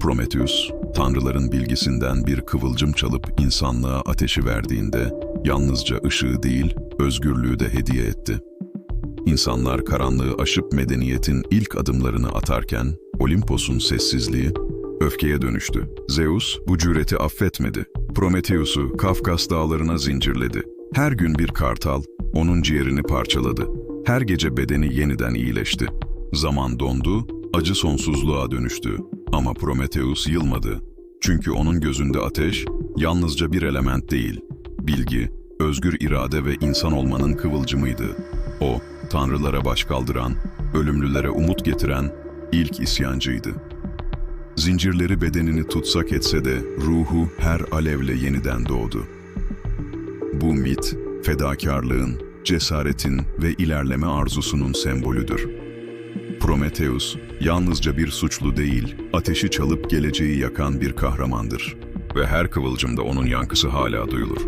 Prometheus, tanrıların bilgisinden bir kıvılcım çalıp insanlığa ateşi verdiğinde yalnızca ışığı değil, özgürlüğü de hediye etti. İnsanlar karanlığı aşıp medeniyetin ilk adımlarını atarken Olimpos'un sessizliği öfkeye dönüştü. Zeus bu cüreti affetmedi. Prometheus'u Kafkas dağlarına zincirledi. Her gün bir kartal onun ciğerini parçaladı. Her gece bedeni yeniden iyileşti. Zaman dondu, acı sonsuzluğa dönüştü. Ama Prometheus yılmadı. Çünkü onun gözünde ateş yalnızca bir element değil, bilgi, özgür irade ve insan olmanın kıvılcımıydı. O, tanrılara baş kaldıran, ölümlülere umut getiren ilk isyancıydı. Zincirleri bedenini tutsak etse de ruhu her alevle yeniden doğdu. Bu mit, fedakarlığın, cesaretin ve ilerleme arzusunun sembolüdür. Prometheus, yalnızca bir suçlu değil, ateşi çalıp geleceği yakan bir kahramandır. Ve her kıvılcımda onun yankısı hala duyulur.